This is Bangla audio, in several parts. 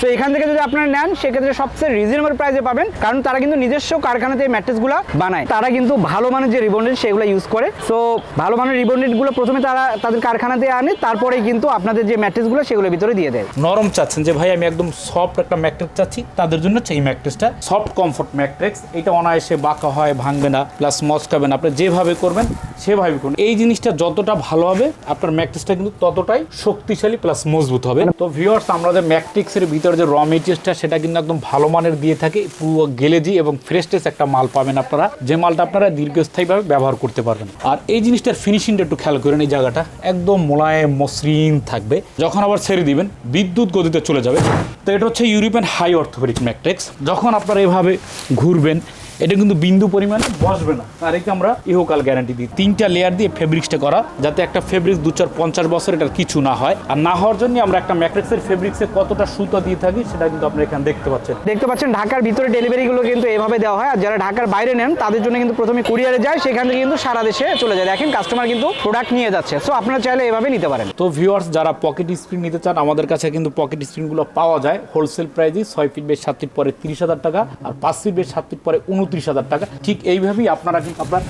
তো এখান থেকে যদি আপনারা নেন, সেক্ষেত্রে সবচেয়ে রিজনেবল প্রাইসে পাবেন। কারণ তারা কিন্তু নিজস্ব কারখানাতে এই ম্যাট্রেসগুলো বানায়। তারা কিন্তু ভালো মানের যে রিবন্ডেড সেগুলো ইউজ করে। সো ভালো মানের রিবন্ডেডগুলো প্রথমে তারা তাদের কারখানাতে আনে তারপরে কিন্তু আপনাদের যে ম্যাট্রেসগুলো, সেগুলো ভিতরে দিয়ে দেয়। নরম চাচ্ছেন যে, ভাই, আমি একদম সফট একটা ম্যাট্রেস চাচ্ছি। তাদের জন্য এই ম্যাট্রিক্সটা সফট কমফোর্ট ম্যাট্রিক্স এটা অনায়াসে বাঁকা হয়, ভাঙবে না প্লাস মচকাবে না। আপনি যেভাবে করবেন, সেভাবে করুন। এই জিনিসটা যতটা ভালো হবে, আপনার ম্যাট্রিক্সটা কিন্তু ততটাই শক্তিশালী প্লাস মজবুত হবে। তো ভিউয়ার্স আমাদের ম্যাট্রিক্সের ভিতরে যে র মেটেরিয়ালসটা সেটা কিন্তু একদম ভালো মানের দিয়ে থাকে, পুরো গেলেজি এবং ফ্রেশনেস একটা মাল পাবেন আপনারা। যে মালটা আপনারা দীর্ঘস্থায়ীভাবে ব্যবহার করতে পারবেন। আর এই জিনিসটার ফিনিশিংটা একটু খেয়াল করেন এই জায়গাটা। একদম মোলায়েম, মসৃণ থাকবে। যখন আবার ছেড়ে দিবেন, বিদ্যুৎ গতিতে চলে যাবে। তো এটা হচ্ছে ইউরোপিয়ান হাই অর্থোপেডিক ম্যাট্রিক্স যখন আপনারা এভাবে ঘুরবেন এটা কিন্তু বিন্দু পরিমাণে বসবে না। আর একে আমরা ইহকাল গ্যারান্টি দিই। তিনটা লেয়ার দিয়ে ফেব্রিক্সটা করা যাতে একটা ফেব্রিক্স দু চার পঞ্চাশ বছর এটার কিছু না হয়। আর না হওয়ার জন্য আমরা একটা ম্যাট্রিক্সের ফেব্রিক্সে কতটা সুতো দিয়ে থাকি সেটা কিন্তু আপনারা এখানে দেখতে পাচ্ছেন। দেখতে পাচ্ছেন ঢাকার ভিতরে ডেলিভারিগুলো কিন্তু এভাবে দেওয়া হয়। আর যারা ঢাকার বাইরে নেন তাদের জন্য কিন্তু প্রথমে কুরিয়ারে যায় সেখান থেকে কিন্তু সারা দেশে চলে যায়। দেখেন কাস্টমার কিন্তু প্রোডাক্ট নিয়ে যাচ্ছে। সো আপনারা চাইলে এভাবে নিতে পারেন। তো ভিউয়ার্স যারা পকেট স্ক্রিন নিতে চান আমাদের কাছে কিন্তু পকেট স্ক্রিনগুলো পাওয়া যায়। হোলসেল প্রাইসে ছয় ফিট বেশ সাত ফিট পরে তিরিশ হাজার টাকা আর পাঁচ ফিট বেশ সাত ফিট পরে উনত্রিশ হাজার টাকা। ঠিক এইভাবেই আপনারা কিন্তু আপনার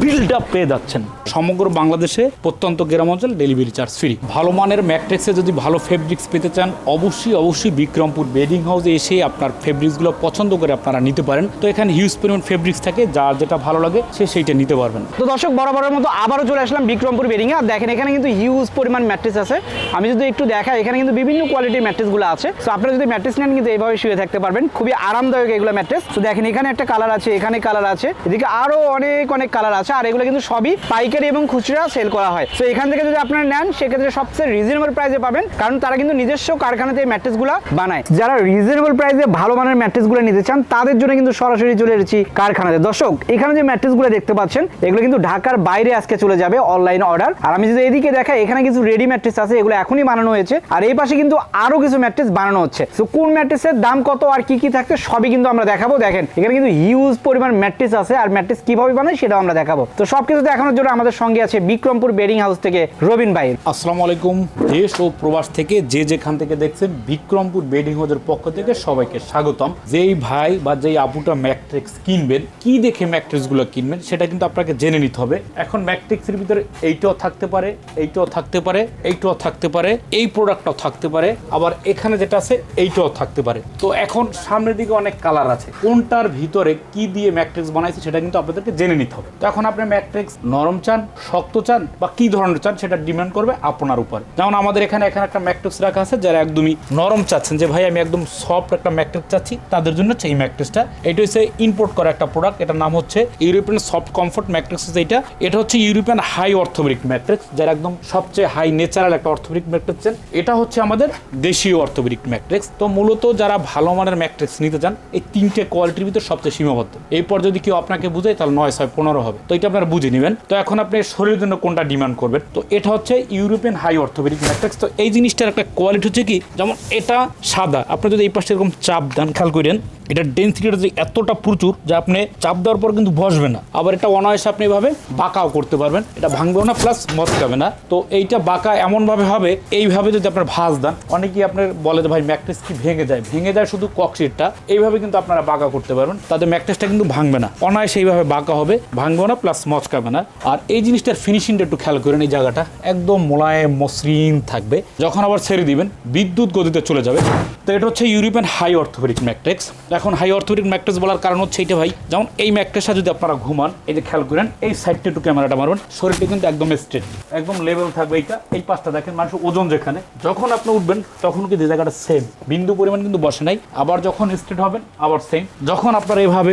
বিল্ড আপ পেয়ে যাচ্ছেন। সমগ্র বাংলাদেশে প্রত্যন্ত গ্রাম অঞ্চল ডেলিভারি চার্জ ফ্রি ভালো মানের ম্যাট্রিক্সে যদি ভালো ফেব্রিক্স পেতে চান অবশ্যই অবশ্যই বিক্রমপুর বেডিং হাউসে এসে আপনার ফেব্রিক্সগুলো পছন্দ করে আপনারা নিতে পারেন। তো এখানে হিউজ পরিমাণ ফেব্রিক্স থাকে যার যেটা ভালো লাগে সে সেইটা নিতে পারবেন। তো দর্শক বরাবরের মতো আবারও চলে আসলাম বিক্রমপুর বেরিংয়ে আর দেখেন এখানে কিন্তু হিউজ পরিমাণ ম্যাট্রেস আছে। আমি যদি একটু দেখাই এখানে কিন্তু বিভিন্ন কোয়ালিটির ম্যাট্রেসগুলো আছে। তো আপনারা যদি ম্যাট্রেস নেন কিন্তু এইভাবে শুয়ে থাকতে পারবেন। খুবই আরামদায়ক এগুলো ম্যাট্রেস তো দেখেন এখানে একটা কালার আছে এখানে কালার আছে। এদিকে আরও অনেক অনেক কালার আছে, আর এগুলো কিন্তু সবই পাইকারি এবং খুচরা সেল করা হয়। তো এখান থেকে যদি আপনারা নেন, সেক্ষেত্রে সবচেয়ে রিজনেবল প্রাইসে পাবেন, কারণ তারা কিন্তু নিজস্ব কারখানাতে এই ম্যাট্রেসগুলো বানায়। যারা রিজনেবল প্রাইসে ভালো মানের ম্যাট্রেসগুলো নিতে চান, তাদের জন্য কিন্তু সরাসরি চলে এসেছি কারখানাতে। দর্শক, এখানে যে ম্যাট্রেসগুলো দেখতে পাচ্ছেন, এগুলো কিন্তু ঢাকার বাইরে আজকে চলে যাবে অনলাইন অর্ডার আর আমি যদি এদিকে দেখাই, এখানে কিছু রেডি ম্যাট্রেস আছে, এগুলো এখনই বানানো হয়েছে। আর এই পাশে কিন্তু আরও কিছু ম্যাট্রেস বানানো হচ্ছে। তো কোন ম্যাট্রেসের দাম কত আর কি কি থাকছে, সবই কিন্তু আমরা দেখাবো। দেখেন, এখানে কিন্তু হিউজ পরিমাণ ম্যাট্রেস আছে, আর ম্যাট্রেস কীভাবে বানায় সেটাও আমরা দেখাবো। তো সবকিছু দেখানোর জন্য আমাদের সঙ্গে আছে বিক্রমপুর বেডিং হাউস থেকে রবিন ভাই। আসসালামু আলাইকুম, দেশ ও প্রবাস থেকে যে যেখান থেকে দেখছেন বিক্রমপুর বেডিং হাউসের পক্ষ থেকে সবাইকে স্বাগতম। যেই ভাই বা যেই আপুটা ম্যাট্রিক্স কিনবেন, কি দেখে ম্যাট্রিক্সগুলো কিনবেন সেটা কিন্তু আপনাকে জেনে নিতে হবে। এখন ম্যাট্রিক্সের ভিতরে এইটাও থাকতে পারে, এইটাও থাকতে পারে, এইটাও থাকতে পারে, এই প্রোডাক্টটাও থাকতে পারে, আবার এখানে যেটা আছে এইটাও থাকতে পারে। তো এখন সামনের দিকে অনেক কালার আছে, কোনটার ভিতরে কি দিয়ে ম্যাট্রিক্স বানাইছে সেটা কিন্তু আপনাদেরকে জেনে নিতে হবে। তো এখন আপনি ম্যাট্রিক্স নরম চান, শক্ত চান, বা কি ধরনের চান, সেটা ডিমান্ড করবে আপনার উপর। যেমন আমাদের এখানে এখানে একটা ম্যাট্রিক্স রাখা আছে, যারা একদমই নরম চাচ্ছেন, যে ভাই আমি একদম সফট একটা ম্যাট্রিক্স চাচ্ছি, তাদের জন্য হচ্ছে এই ম্যাট্রিক্সটা এটা হচ্ছে ইম্পোর্ট করা একটা প্রোডাক্ট এটার নাম হচ্ছে ইউরোপিয়ান সফট কমফোর্ট ম্যাট্রিক্স এইটা এটা। হচ্ছে ইউরোপিয়ান হাই অর্থোবেরিক ম্যাট্রিক্স যারা একদম সবচেয়ে হাই নেচারাল একটা অর্থোবেরিক ম্যাট্রিক্স চান। এটা হচ্ছে আমাদের দেশীয় অর্থোবেরিক ম্যাট্রিক্স তো মূলত যারা ভালো মানের ম্যাট্রিক্স নিতে চান, এই তিনটে কোয়ালিটির ভিতর সবচেয়ে সীমাবদ্ধ। এরপর যদি কেউ আপনাকে বুঝে তাহলে নয়, ছয়, পনেরো হবে। তো এটা আপনারা বুঝে নেবেন। তো এখন আপনি শরীরের জন্য কোনটা ডিমান্ড করবেন? তো এটা হচ্ছে ইউরোপিয়ান হাই অর্থোপেডিক ম্যাট্রিক্স তো এই জিনিসটার একটা কোয়ালিটি হচ্ছে কি? যেমন এটা সাদা। আপনি যদি এই পাশে এরকম চাপ দেন, খেয়াল করেন এটার ডেন্সিটিটা যে এতটা প্রচুর যে আপনি চাপ দেওয়ার পর কিন্তু বসবে না। আবার এটা অনায়াসে আপনি এভাবে বাঁকাও করতে পারবেন। এটা ভাঙবেও না প্লাস মচকাবে না। তো এইটা বাঁকা এমনভাবে হবে, এইভাবে যদি আপনার ভাঁজ দেন, অনেকেই আপনার বলে যে, ভাই, ম্যাট্রেস কি ভেঙে যায়? ভেঙে যায় শুধু ককশিটটা এইভাবে কিন্তু আপনারা বাঁকা করতে পারবেন। তাদের ম্যাট্রেসটা কিন্তু ভাঙবে না। অনায়াসে এইভাবে বাঁকা হবে। ভাঙবেও না প্লাস মচকাবে না। আর এই জিনিসটার ফিনিশিংটা একটু খেয়াল করেন এই জায়গাটা। একদম মোলায়েম, মসৃণ থাকবে। যখন আবার ছেড়ে দিবেন, বিদ্যুৎ গতিতে চলে যাবে। তো এটা হচ্ছে ইউরোপিয়ান হাই অর্থোপেডিক ম্যাট্রিক্স এখন হাই অর্থোপেডিক ম্যাট্রিক্স বলার কারণ হচ্ছে এইটা ভাই, যেমন এই ম্যাট্রিক্সটা যদি আপনারা ঘুমান, এই যে খেয়াল করেন, এই সাইডটা একটু ক্যামেরাটা মারবেন। শরীরটা কিন্তু একদম স্ট্রেট একদম লেভেল থাকবে এইটা। এই পাশটা দেখেন মানুষের ওজন যেখানে, যখন আপনি উঠবেন, তখন কিন্তু জায়গাটা সেম বিন্দু পরিমাণ কিন্তু বসে নাই। আবার যখন স্ট্রেট হবেন, আবার সেম যখন আপনারা এভাবে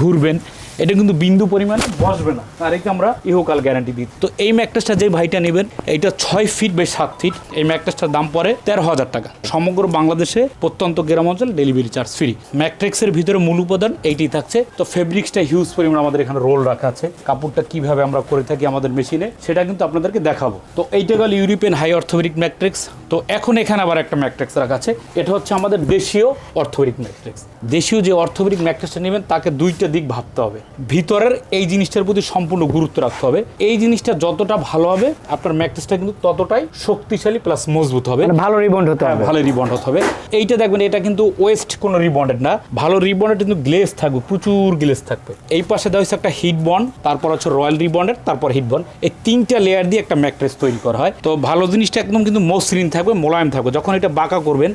ঘুরবেন এটা কিন্তু বিন্দু পরিমাণে বসবে না। আর একে আমরা ইহকাল গ্যারান্টি দিই। তো এই ম্যাকটাসটা যে ভাইটা নেবেন, এইটা ছয় ফিট বাই সাত ফিট এই ম্যাকটাসটার দাম পড়ে তেরো হাজার টাকা। সমগ্র বাংলাদেশে প্রত্যন্ত গ্রাম অঞ্চল ডেলিভারি চার্জ ফ্রি ম্যাট্রিক্সের ভিতরে মূল উপাদান এইটি থাকছে। তো ফেব্রিক্সটা হিউজ পরিমাণ আমাদের এখানে রোল রাখা আছে। কাপড়টা কীভাবে আমরা করে থাকি আমাদের মেশিনে সেটা কিন্তু আপনাদেরকে দেখাবো। তো এইটা গেল ইউরোপিয়ান হাই অর্থোবেরিক ম্যাট্রিক্স তো এখন এখানে আবার একটা ম্যাট্রিক্স রাখা আছে। এটা হচ্ছে আমাদের দেশীয় অর্থোবেরিক ম্যাট্রিক্স দেশীয় যে অর্থোবেরিক ম্যাট্রিক্সটা নেবেন, তাকে দুইটা দিক ভাবতে হবে। ভিতরের এই জিনিসটার প্রতি সম্পূর্ণ গুরুত্ব রাখতে হবে। এই জিনিসটা যতটা ভালো হবে আপনার ম্যাট্রেসটা কিন্তু ততটাই শক্তিশালী প্লাস মজবুত হবে। মানে ভালো রিবন্ড হতে হবে। ভালো রিবন্ড হতে হবে। এইটা দেখবেন এটা কিন্তু ওয়েস্ট কোনো রিবন্ডেড না। ভালো রিবন্ডেড কিন্তু গ্লেজ থাকবে প্রচুর গ্লেজ থাকবে। এই পাশে দেওয়া হচ্ছে একটা হিট বন্ড তারপর হচ্ছে রয়্যাল রিবন্ডেড তারপর হিট বন্ড এই তিনটা লেয়ার দিয়ে একটা ম্যাট্রেস তৈরি করা হয়। তো ভালো জিনিসটা একদম কিন্তু মসৃণ থাকবে মোলায়েম থাকবে। যখন এটা বাঁকা করবেন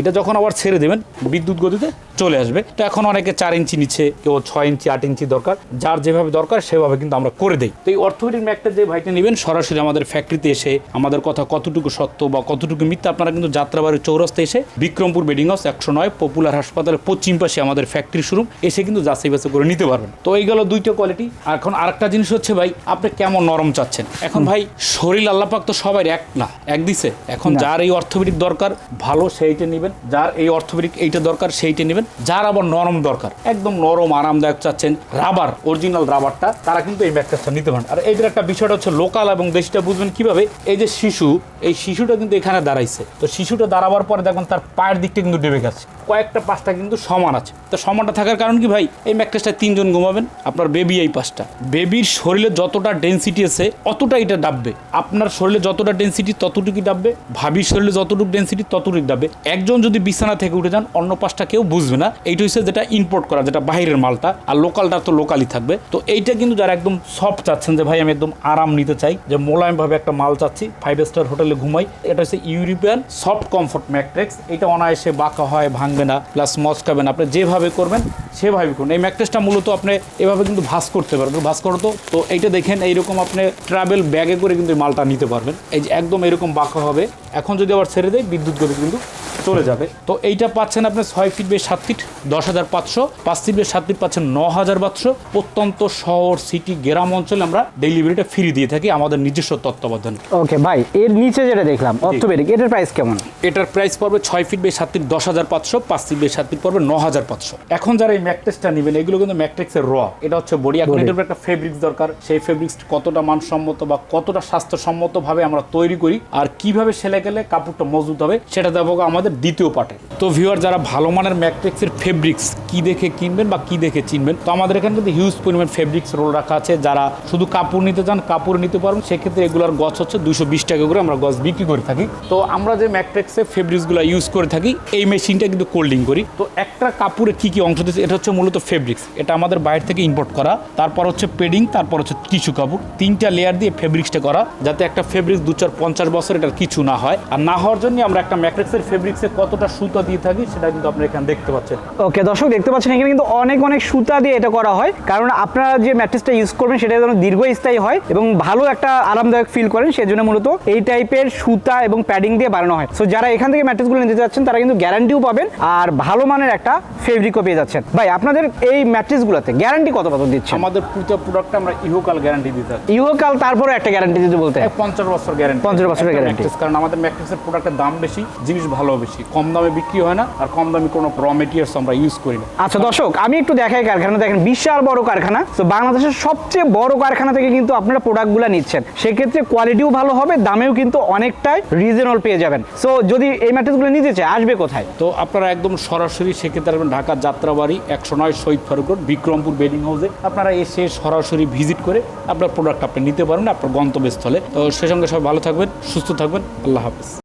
এটা যখন আবার ছেড়ে দেবেন বিদ্যুৎ গতিতে চলে আসবে। তো এখন অনেকে চার ইঞ্চি নিচ্ছে কেউ ছয় ইঞ্চি আট ইঞ্চি দরকার। যার যেভাবে দরকার সেভাবে কিন্তু আমরা করে দিই। তো এই অর্থোপেডিক ম্যাকটা যে ভাইটা নেবেন সরাসরি আমাদের ফ্যাক্টরিতে এসে আমাদের কথা কতটুকু সত্য বা কতটুকু মিথ্যা আপনারা কিন্তু যাত্রাবাড়ির চৌরাস্তা এসে বিক্রমপুর বেডিং হাউস একশো নয় পপুলার হাসপাতালের পশ্চিম পাশে আমাদের ফ্যাক্টরি শুরু এসে কিন্তু যাচাই বাছাই করে নিতে পারবেন। তো এই গেল দুইটা কোয়ালিটি আর এখন আরেকটা জিনিস হচ্ছে ভাই আপনি কেমন নরম চাচ্ছেন? এখন ভাই শরীর আল্লাপাক তো সবাই এক না এক দিছে। এখন যার এই অর্থোপেডিক দরকার ভালো সেইটা নেবেন। যার এই অর্থোপেডিক এইটা দরকার সেইটা নেবেন। যার আবার নরম দরকার, একদম নরম, আরামদায়ক চাচ্ছেন রাবার অরিজিনাল রাবারটা, তারা কিন্তু এই ম্যাট্রেসটা নিতে পারেন। আর এদের একটা বিষয়টা হচ্ছে লোকাল এবং দেশটা বুঝবেন কীভাবে? এই যে শিশু, এই শিশুটা কিন্তু এখানে দাঁড়াইছে। তো শিশুটা দাঁড়াবার পরে দেখুন তার পায়ের দিকটা কিন্তু ডেবে গেছে। কয়েকটা পাশটা কিন্তু সমান আছে। তো সমানটা থাকার কারণ কি ভাই? এই ম্যাট্রেসটা তিনজন ঘুমাবেন, আপনার বেবি এই পাশটা বেবির শরীরে যতটা ডেন্সিটি আছে অতটা এটা ডাববে। আপনার শরীরে যতটা ডেন্সিটি ততটুকুই ডাববে। ভাবির শরীরে যতটুকু ডেন্সিটি ততটুকু ডাববে। একজন যদি বিছানা থেকে উঠে যান, অন্য পাশটা কেউ বুঝবে না। এইটা হচ্ছে যেটা ইম্পোর্ট করা, যেটা বাইরের মালটা। আর লোকালটা তো লোকালই থাকবে। তো এইটা কিন্তু যারা একদম সফট চাচ্ছেন যে, ভাই, আমি একদম আরাম নিতে চাই, যে মোলায়েমভাবে একটা মাল চাচ্ছি ফাইভ স্টার হোটেলে ঘুমাই। এটা হচ্ছে ইউরোপিয়ান সফট কমফোর্ট ম্যাট্রেক্স এটা অনায়াসে বাঁকা হয় ভাঙবে না প্লাস মচকাবেন আপনি যেভাবে করবেন সেভাবে করুন। এই ম্যাট্রেসটা মূলত আপনি এভাবে কিন্তু ভাস করতে পারবেন। ভাস করো তো তো এইটা দেখেন, এইরকম আপনি ট্রাভেল ব্যাগে করে কিন্তু মালটা নিতে পারবেন। এই যে একদম এরকম বাঁকা হবে। এখন যদি আবার ছেড়ে দেয়, বিদ্যুৎ গতি কিন্তু চলে যাবে। তো এইটা পাচ্ছেন আপনি ছয় ফিট বে সাত ফিট দশ হাজার পাঁচশো। পাঁচ ফিট বে সাত ফিট পাচ্ছেন ন হাজার পাঁচশো প্রত্যন্ত শহর সিটি গ্রাম অঞ্চলে আমরা ডেলিভারিটা ফ্রি দিয়ে থাকি আমাদের নিজস্ব তত্ত্বাবধানে। ওকে ভাই এর নিচে যেটা দেখলাম অর্থোপেডিক এটার প্রাইস কেমন? এটার প্রাইস পড়বে ছয় ফিট বে সাত ফিট দশ হাজার পাঁচশো। পাঁচ ফিট বে সাত ফিট পড়বে ন হাজার পাঁচশো। এখন যারা এই ম্যাট্রেসটা নেবেন এগুলো কিন্তু ম্যাট্রিক্সের র এটা হচ্ছে বডি। এখন। এটার একটা ফেব্রিক্স দরকার। সেই ফেব্রিক্স কতটা মানসম্মত বা কতটা স্বাস্থ্যসম্মত ভাবে আমরা তৈরি করি আর কীভাবে সেলাই গেলে কাপড়টা মজবুত হবে সেটা দেবো আমাদের দ্বিতীয় পার্টে তো ভিউয়ার যারা ভালো মানের ম্যাট্রিক্সের ফেব্রিক্স কি দেখে কিনবেন বা কি দেখে চিনবেন, তো আমাদের এখানে কিন্তু হিউজ পরিমাণ ফেব্রিক্স রোল রাখা আছে। যারা শুধু কাপড় নিতে চান, কাপড় নিতে পারবেন। সেক্ষেত্রে এগুলোর গছ হচ্ছে দুশো বিশ টাকা করে আমরা গছ বিক্রি করে থাকি। তো আমরা যে ম্যাট্রিক্সের ফেব্রিক্সগুলো ইউজ করে থাকি, এই মেশিনটা কিন্তু কোল্ডিং করি। তো একটা কাপড়ে কি কি অংশ দিচ্ছে, এটা হচ্ছে মূলত ফেব্রিক্স এটা আমাদের বাইরে থেকে ইম্পোর্ট করা। তারপর হচ্ছে পেডিং তারপর হচ্ছে টিস্যু কাপড়। তিনটা লেয়ার দিয়ে ফেব্রিক্সটা করা, যাতে একটা ফেব্রিক্স দু চার পঞ্চাশ বছর এটার কিছু না হয়। আর না হওয়ার জন্য আমরা একটা ম্যাট্রিক্সের ফেব্রিক্সে কতটা সুতা দিয়ে থাকি সেটা কিন্তু আপনারা এখানে দেখতে পাচ্ছেন। ওকে দর্শক দেখতে পাচ্ছেন এখানে কিন্তু অনেক অনেক সুতা দিয়ে এটা করা হয়। কারণ আপনারা যে ম্যাট্রেসটা ইউজ করবেন সেটা যেন দীর্ঘস্থায়ী হয় এবং ভালো একটা আরামদায়ক ফিল করেন সেজন্য মূলত এই টাইপের সুতা এবং প্যাডিং দিয়ে বানানো হয়। সো যারা এখান থেকে ম্যাট্রেসগুলো নিতে যাচ্ছেন তারা কিন্তু গ্যারান্টিও পাবেন আর ভালো মানের একটা ফেব্রিকও পেয়ে যাচ্ছেন। ভাই আপনাদের এই ম্যাট্রেসগুলোতে গ্যারান্টি কত কত দিচ্ছেন? আমাদের পুরো প্রোডাক্ট আমরা ইহোকাল গ্যারান্টি দিতে থাকি ইউকাল তারপরে একটা গ্যারান্টি দিতে বলতে পঞ্চাশ বছর গ্যারান্টি 50 বছরের গ্যারান্টি কারণ আমাদের ম্যাট্রিক্সের প্রোডাক্টের দাম বেশি জিনিস ভালো বেশি। কম দামে বিক্রি হয় না আর কম দামে কোনো র মেটেরিয়ালস আমরা ইউজ করি না। আচ্ছা দর্শক আমি একটু দেখাই কারখানা দেখেন বিশাল বড় কারখানা। তো বাংলাদেশের সবচেয়ে বড় কারখানা থেকে কিন্তু আপনারা প্রোডাক্টগুলো নিচ্ছেন। সেক্ষেত্রে কোয়ালিটিও ভালো হবে দামেও কিন্তু অনেকটাই রিজনেবল পেয়ে যাবেন। সো যদি এই ম্যাট্রেসগুলো নিতে চায় আসবে কোথায়? তো আপনারা একদম সরাসরি সেক্ষেত্রে আসবেন ঢাকার যাত্রাবাড়ি একশো নয় শহীদ ফারুক রোড বিক্রমপুর বেডিং হাউসে। আপনারা এসে সরাসরি ভিজিট করে আপনার প্রোডাক্ট আপনি নিতে পারবেন আপনার গন্তব্যস্থলে। তো সে সঙ্গে সবাই ভালো থাকবেন সুস্থ থাকবেন। আল্লাহ হাফিজ।